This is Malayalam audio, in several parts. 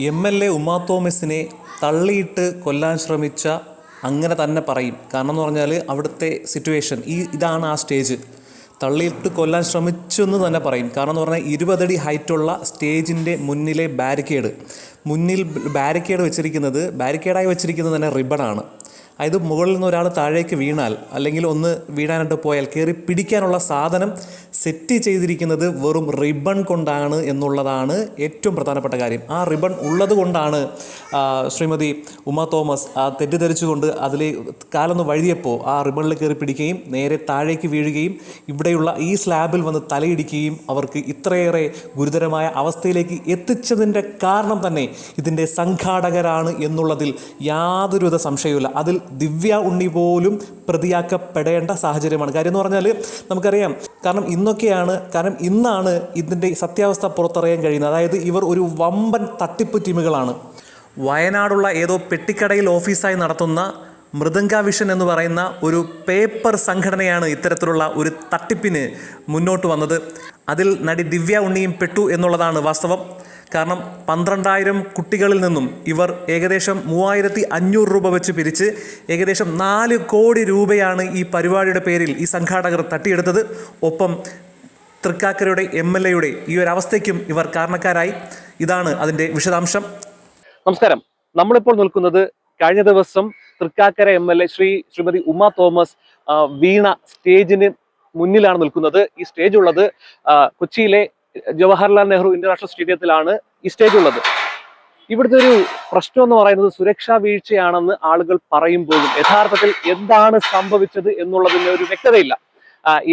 എം എൽ എ ഉമാ തോമസിനെ തള്ളിയിട്ട് കൊല്ലാൻ ശ്രമിച്ച അങ്ങനെ തന്നെ പറയും. കാരണം എന്ന് പറഞ്ഞാൽ അവിടുത്തെ സിറ്റുവേഷൻ ഈ ഇതാണ് ആ സ്റ്റേജ് തള്ളിയിട്ട് കൊല്ലാൻ ശ്രമിച്ചു എന്ന് തന്നെ പറയും. കാരണം എന്ന് പറഞ്ഞാൽ ഇരുപതടി ഹൈറ്റുള്ള സ്റ്റേജിന്റെ മുന്നിലെ ബാരിക്കേഡ് മുന്നിൽ ബാരിക്കേഡ് വെച്ചിരിക്കുന്നത് ബാരിക്കേഡായി വെച്ചിരിക്കുന്നത് തന്നെ റിബണാണ് അതായത് മുകളിൽ നിന്ന് ഒരാൾ താഴേക്ക് വീണാൽ അല്ലെങ്കിൽ ഒന്ന് വീഴാനായിട്ട് പോയാൽ കയറി പിടിക്കാനുള്ള സാധനം സെറ്റ് ചെയ്തിരിക്കുന്നത് വെറും റിബൺ കൊണ്ടാണ് എന്നുള്ളതാണ് ഏറ്റവും പ്രധാനപ്പെട്ട കാര്യം. ആ റിബൺ ഉള്ളത് കൊണ്ടാണ് ശ്രീമതി ഉമ തോമസ് ആ തെറ്റിദ്ധരിച്ചുകൊണ്ട് അതിലെ കാലൊന്ന് വഴുതിയപ്പോൾ ആ റിബണിൽ കയറി പിടിക്കുകയും നേരെ താഴേക്ക് വീഴുകയും ഇവിടെയുള്ള ഈ സ്ലാബിൽ വന്ന് തലയിടിക്കുകയും അവർക്ക് ഇത്രയേറെ ഗുരുതരമായ അവസ്ഥയിലേക്ക് എത്തിച്ചതിന്റെ കാരണം തന്നെ ഇതിന്റെ സംഘാടകരാണ് എന്നുള്ളതിൽ യാതൊരുവിധ സംശയവുമില്ല. അതിൽ ദിവ്യ ഉണ്ണി പോലും പ്രതിയാക്കപ്പെടേണ്ട സാഹചര്യമാണ്. കാര്യം എന്ന് പറഞ്ഞാൽ നമുക്കറിയാം കാരണം ഇന്നൊക്കെയാണ് കാരണം ഇന്നാണ് ഇതിന്റെ സത്യാവസ്ഥ പുറത്തറിയാൻ കഴിയുന്നത്. അതായത് ഇവർ ഒരു വമ്പൻ തട്ടിപ്പ് ടീമുകളാണ്. വയനാടുള്ള ഏതോ പെട്ടിക്കടയിൽ ഓഫീസായി നടത്തുന്ന മൃദംഗ വിഷൻ എന്ന് പറയുന്ന ഒരു പേപ്പർ സംഘടനയാണ് ഇത്തരത്തിലുള്ള ഒരു തട്ടിപ്പിന് മുന്നോട്ട് വന്നത്. അതിൽ നടി ദിവ്യ ഉണ്ണിയും പെട്ടു എന്നുള്ളതാണ് വാസ്തവം. കാരണം പന്ത്രണ്ടായിരം കുട്ടികളിൽ നിന്നും ഇവർ ഏകദേശം മൂവായിരത്തി അഞ്ഞൂറ് രൂപ വെച്ച് പിരിച്ച് ഏകദേശം നാല് കോടി രൂപയാണ് ഈ പരിപാടിയുടെ പേരിൽ ഈ സംഘാടകർ തട്ടിയെടുത്തത്. ഒപ്പം തൃക്കാക്കരയുടെ എം എൽ എയുടെ ഈ ഒരു അവസ്ഥയ്ക്കും ഇവർ കാരണക്കാരായി. ഇതാണ് അതിന്റെ വിശദാംശം. നമസ്കാരം. നമ്മളിപ്പോൾ നിൽക്കുന്നത് കഴിഞ്ഞ ദിവസം Thrikkakara M L A Shri Shrimati Uma Thomas വീണ സ്റ്റേജിന് മുന്നിലാണ് നിൽക്കുന്നത്. ഈ സ്റ്റേജ് ഉള്ളത് കൊച്ചിയിലെ ജവഹർലാൽ നെഹ്റു ഇന്റർനാഷണൽ സ്റ്റേഡിയത്തിലാണ് ഈ സ്റ്റേജ് ഉള്ളത്. ഇവിടുത്തെ ഒരു പ്രശ്നം എന്ന് പറയുന്നത് സുരക്ഷാ വീഴ്ചയാണെന്ന് ആളുകൾ പറയുമ്പോഴും യഥാർത്ഥത്തിൽ എന്താണ് സംഭവിച്ചത് എന്നുള്ളതിന് ഒരു വ്യക്തതയില്ല.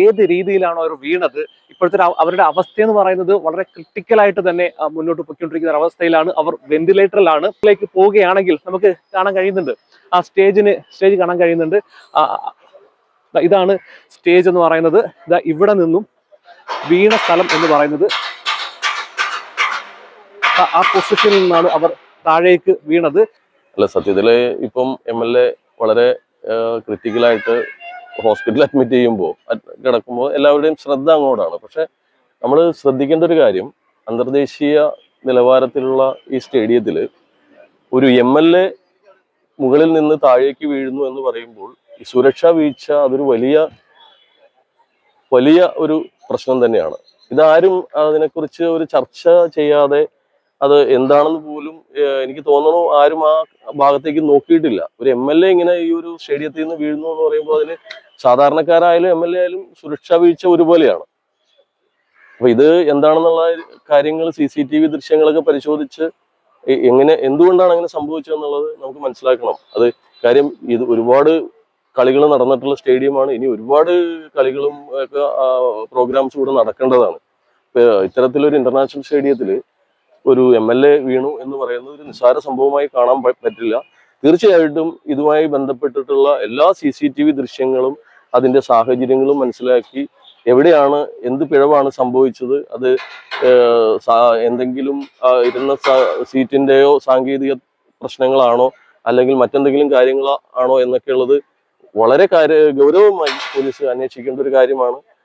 ഏത് രീതിയിലാണോ അവർ വീണത് ഇപ്പോഴത്തെ അവരുടെ അവസ്ഥ എന്ന് പറയുന്നത് വളരെ ക്രിട്ടിക്കലായിട്ട് തന്നെ മുന്നോട്ട് പൊയ്ക്കൊണ്ടിരിക്കുന്ന ഒരു അവസ്ഥയിലാണ്. അവർ വെന്റിലേറ്ററിലാണ് ഇതിലേക്ക് പോവുകയാണെങ്കിൽ നമുക്ക് കാണാൻ കഴിയുന്നുണ്ട്. ആ സ്റ്റേജിന് സ്റ്റേജ് കാണാൻ കഴിയുന്നുണ്ട്. ഇതാണ് സ്റ്റേജ് എന്ന് പറയുന്നത്. ഇവിടെ നിന്നും വീണ സ്ഥലം എന്ന് പറയുന്നത്. ആ- പൊസിഷനിൽ നിന്നാണ് അവർ താഴേക്ക് വീണത്. അല്ല സത്യത്തിൽ ഇപ്പം എം എൽ എ വളരെ ക്രിറ്റിക്കലായിട്ട് ഹോസ്പിറ്റലിൽ അഡ്മിറ്റ് ചെയ്യുമ്പോൾ കിടക്കുമ്പോൾ എല്ലാവരുടെയും ശ്രദ്ധ അങ്ങോട്ടാണ്. പക്ഷെ നമ്മൾ ശ്രദ്ധിക്കേണ്ട ഒരു കാര്യം അന്തർദേശീയ നിലവാരത്തിലുള്ള ഈ സ്റ്റേഡിയത്തിൽ ഒരു എം എൽ എ മുകളിൽ നിന്ന് താഴേക്ക് വീഴുന്നു എന്ന് പറയുമ്പോൾ സുരക്ഷാ വീഴ്ച അതൊരു വലിയ വലിയ ഒരു പ്രശ്നം തന്നെയാണ്. ഇതാരും അതിനെക്കുറിച്ച് ഒരു ചർച്ച ചെയ്യാതെ അത് എന്താണെന്ന് പോലും എനിക്ക് തോന്നണോ ആരും ആ ഭാഗത്തേക്ക് നോക്കിയിട്ടില്ല. ഒരു എം എൽ എ ഇങ്ങനെ ഈ ഒരു സ്റ്റേഡിയത്തിൽ നിന്ന് വീഴുന്നു എന്ന് പറയുമ്പോൾ അതിന് സാധാരണക്കാരായാലും എം എൽ എ ആയാലും സുരക്ഷാ വീഴ്ച ഒരുപോലെയാണ്. അപ്പൊ ഇത് എന്താണെന്നുള്ള കാര്യങ്ങൾ സി സി ടി വി ദൃശ്യങ്ങളൊക്കെ പരിശോധിച്ച് എങ്ങനെ എന്തുകൊണ്ടാണ് അങ്ങനെ സംഭവിച്ചതെന്നുള്ളത് നമുക്ക് മനസ്സിലാക്കണം. അത് കാര്യം ഇത് ഒരുപാട് കളികൾ നടന്നിട്ടുള്ള സ്റ്റേഡിയമാണ്. ഇനി ഒരുപാട് കളികളും ഒക്കെ പ്രോഗ്രാംസ് കൂടെ നടക്കേണ്ടതാണ്. ഇത്തരത്തിലൊരു ഇന്റർനാഷണൽ സ്റ്റേഡിയത്തിൽ ഒരു എം എൽ എ വീണു എന്ന് പറയുന്നത് ഒരു നിസ്സാര സംഭവമായി കാണാൻ പറ്റില്ല. തീർച്ചയായിട്ടും ഇതുമായി ബന്ധപ്പെട്ടിട്ടുള്ള എല്ലാ സി സി ടി വി ദൃശ്യങ്ങളും അതിന്റെ സാഹചര്യങ്ങളും മനസ്സിലാക്കി എവിടെയാണ് എന്ത് പിഴവാണ് സംഭവിച്ചത് അത് എന്തെങ്കിലും ഇരുന്ന സീറ്റിന്റെയോ സാങ്കേതിക പ്രശ്നങ്ങളാണോ അല്ലെങ്കിൽ മറ്റെന്തെങ്കിലും കാര്യങ്ങളാണോ എന്നൊക്കെ ഉള്ളത് വളരെ കാര്യ ഗൗരവമായി പോലീസ് അന്വേഷിക്കേണ്ട ഒരു കാര്യമാണ്.